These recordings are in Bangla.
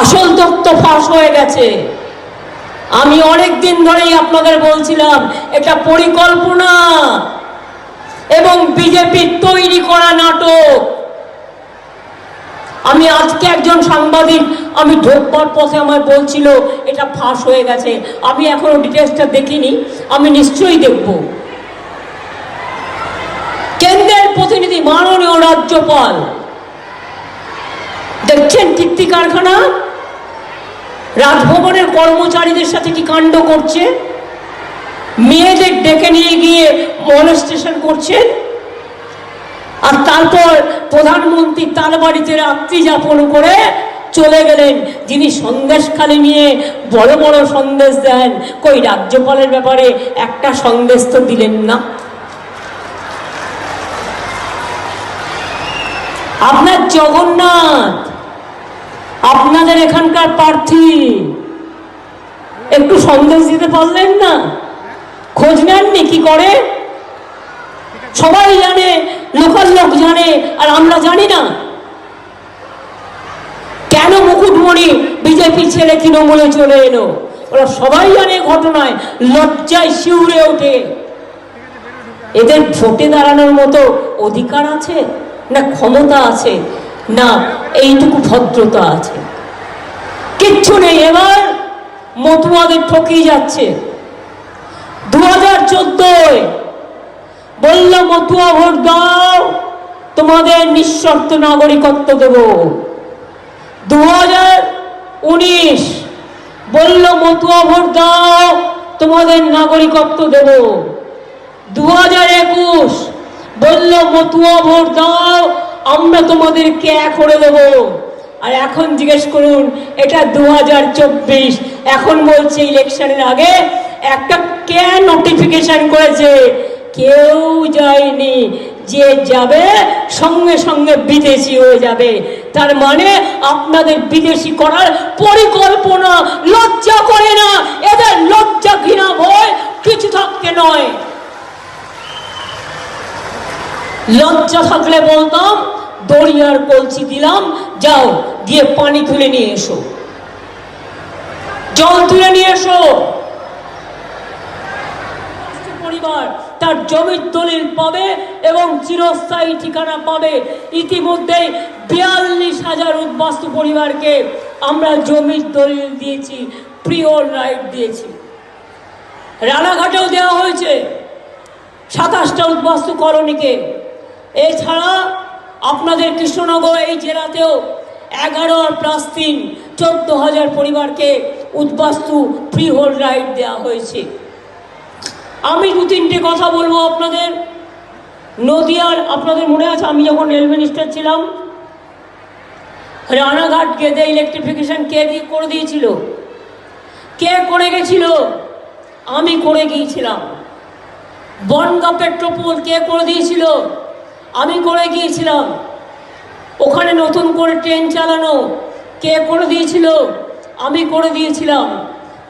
আসল তথ্য ফাঁস হয়ে গেছে। আমি অনেক দিন ধরেই আপনাদের বলছিলাম, এটা পরিকল্পনা এবং বিজেপির তৈরি করা নাটক। আমি আজকে একজন সাংবাদিক, আমি ঢোকবার পথে আমার বলছিল, এটা ফাঁস হয়ে গেছে। আমি এখনও ডিটেলসটা দেখিনি, আমি নিশ্চয়ই দেখব। কেন্দ্রের প্রতিনিধি, মাননীয় রাজ্যপাল দেখছেন কীর্তি কারখানা? রাজভবনের কর্মচারীদের সাথে কি কাণ্ড করছে? মেয়েদের ডেকে নিয়ে গিয়ে মনস্টেশন করছেন আর তারপর প্রধানমন্ত্রী তার বাড়িতে রাত্রি যাপন করে চলে গেলেন। যিনি সন্দেশখালি নিয়ে বড় বড় সন্দেশ দেন। কই, রাজ্যপালের ব্যাপারে একটা সন্দেশ তো দিলেন না। আপনার জগন্নাথ আপনাদের এখানকার প্রার্থী। একটু সন্দেশ দিতে পারলেন না? খোঁজ নেননি? কি করে? সবাই জানে, লোকাল লোক জানে, আর আমরা জানি না। কেন মুকুটমণি বিজেপি ছেড়ে তৃণমূলে চলে এলো? ওরা সবাই জানে ঘটনায়, লজ্জায় শিউরে ওঠে। এদের ভোটে দাঁড়ানোর মতো অধিকার আছে না ক্ষমতা আছে? না, এইটুকু ভদ্রতা আছে। কিচ্ছু নেই, এবার মতুয়াদের ঠকিয়ে যাচ্ছে। দু হাজার চোদ্দোয় বলল, মতুয়া ভোট দাও, তোমাদের নিঃশর্ত নাগরিকত্ব দেব। দু হাজার উনিশ বলল, মতুয়া ভোট দাও, তোমাদের নাগরিকত্ব দেব। দু হাজার একুশ বলল, মতুয়া ভোট দাও আমরা তোমাদের কে করে দেব? আর এখন জিজ্ঞেস করুন, এটা দু হাজার চব্বিশ। এখন বলছে ইলেকশনের আগে একটা কে নোটিফিকেশন করেছে? কেউ যায়নি। যে যাবে, সঙ্গে সঙ্গে বিদেশি হয়ে যাবে। তার মানে আপনাদের বিদেশি করার পরিকল্পনা লজ্জা করে না। এদের লজ্জা ঘৃণা ভয় কিছু থাকতে নয়। লজ্জা থাকলে বলতাম দড়িয়ার কলসি দিলাম, যাও, গিয়ে পানি তুলে নিয়ে এসো। জল তুলে নিয়ে এসো। পরিবার তার জমির দলিল পাবে এবং চিরস্থায়ী ঠিকানা পাবে। ইতিমধ্যে বিয়াল্লিশ হাজার উদ্বাস্তু পরিবারকে আমরা জমির দলিল দিয়েছি প্রিয়র রাইট দিয়েছি। রানাঘাটেও দেওয়া হয়েছে সাতাশটা উদ্বাস্তু কলোনিকে। এছাড়া আপনাদের কৃষ্ণনগর এই জেলাতেও এগারো আর প্লাস তিন চোদ্দ হাজার পরিবারকে উদ্বাস্তু ফ্রি হোল্ড রাইট দেওয়া হয়েছে। আমি দু তিনটে কথা বলব আপনাদের। নদিয়ার, আপনাদের মনে আছে, আমি যখন রেল মিনিস্টার ছিলাম, রানাঘাট গেদে ইলেকট্রিফিকেশন কে দিয়ে করে দিয়েছিল? কে করে গেছিল? আমি করে গিয়েছিলাম। বনগা পেট্রোপোল কে করে দিয়েছিল? আমি করে গিয়েছিলাম। ওখানে নতুন করে ট্রেন চালানো। কে করে দিয়েছিল? আমি করে দিয়েছিলাম।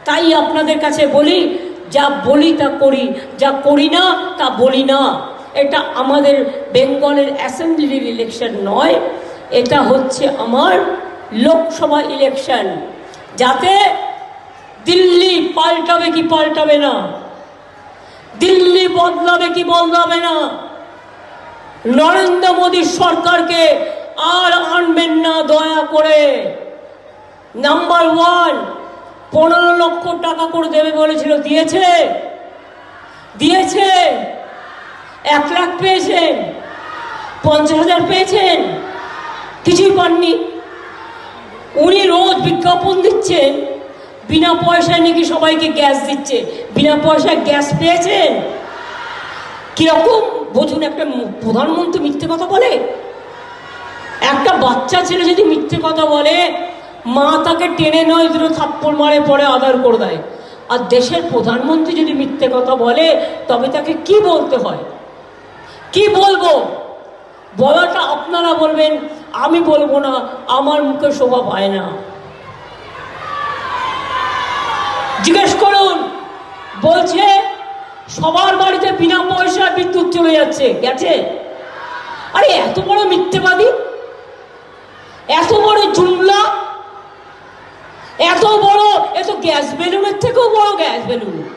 তাই আপনাদের কাছে বলি, যা বলি তা করি, যা করি না তা বলি না। এটা আমাদের বেঙ্গলের অ্যাসেম্বলির ইলেকশন নয়, এটা হচ্ছে আমার লোকসভা ইলেকশন। যাতে দিল্লি পাল্টাবে কি পাল্টাবে না? দিল্লি বদলাবে কি বদলাবে না? নরেন্দ্র মোদীর সরকারকে আর আনবেন না দয়া করে। নাম্বার ওয়ান পনেরো লক্ষ টাকা করে দেবে বলেছিল। দিয়েছে? দিয়েছে। এক লাখ পেয়েছেন। পঞ্চাশ হাজার পেয়েছেন। কিছুই পাননি। উনি রোজ বিজ্ঞাপন দিচ্ছেন। বিনা পয়সায় নাকি সবাইকে গ্যাস দিচ্ছে। বিনা পয়সায় গ্যাস পেয়েছেন? কীরকম? বুঝুন একটা প্রধানমন্ত্রী মিথ্যে কথা বলে? একটা বাচ্চা ছেলে যদি মিথ্যে কথা বলে, মা তাকে টেনে নয়, দুটো থাপ্পড় মারে, পরে আদার করে দেয়। আর দেশের প্রধানমন্ত্রী যদি মিথ্যে কথা বলে, তবে তাকে কি বলতে হয়? কি বলব? বলাটা আপনারা বলবেন, আমি বলব না, আমার মুখে শোভা পায় না। জিজ্ঞেস করুন, বলছে সবার বাড়িতে বিনা পয়সা বিদ্যুৎ চলে যাচ্ছে। গেছে? আরে, এত বড় মিথ্যেবাদী? এত বড় জুমলা? এত বড় এত গ্যাস বেলুনের থেকেও বড় গ্যাস বেলুন